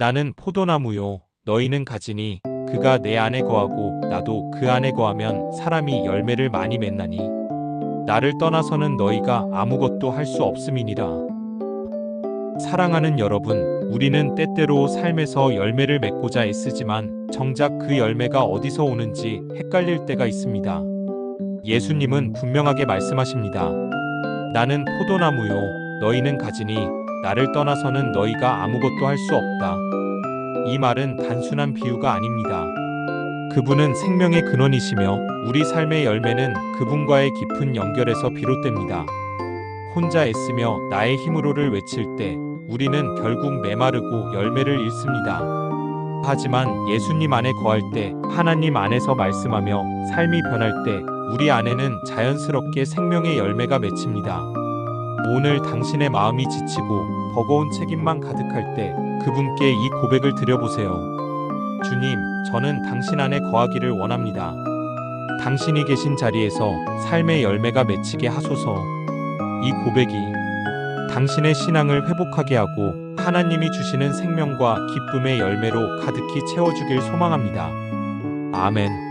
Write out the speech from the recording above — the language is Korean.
나는 포도나무요. 너희는 가지니 그가 내 안에 거하고 나도 그 안에 거하면 사람이 열매를 많이 맺나니 나를 떠나서는 너희가 아무것도 할 수 없음이니라. 사랑하는 여러분, 우리는 때때로 삶에서 열매를 맺고자 애쓰지만 정작 그 열매가 어디서 오는지 헷갈릴 때가 있습니다. 예수님은 분명하게 말씀하십니다. 나는 포도나무요, 너희는 가지니 나를 떠나서는 너희가 아무것도 할 수 없다. 이 말은 단순한 비유가 아닙니다. 그분은 생명의 근원이시며 우리 삶의 열매는 그분과의 깊은 연결에서 비롯됩니다. 혼자 애쓰며 나의 힘으로를 외칠 때 우리는 결국 메마르고 열매를 잃습니다. 하지만 예수님 안에 거할 때 하나님 안에서 말씀하며 삶이 변할 때 우리 안에는 자연스럽게 생명의 열매가 맺힙니다. 오늘 당신의 마음이 지치고 버거운 책임만 가득할 때 그분께 이 고백을 드려보세요. 주님, 저는 당신 안에 거하기를 원합니다. 당신이 계신 자리에서 삶의 열매가 맺히게 하소서. 이 고백이 당신의 신앙을 회복하게 하고 하나님이 주시는 생명과 기쁨의 열매로 가득히 채워주길 소망합니다. 아멘.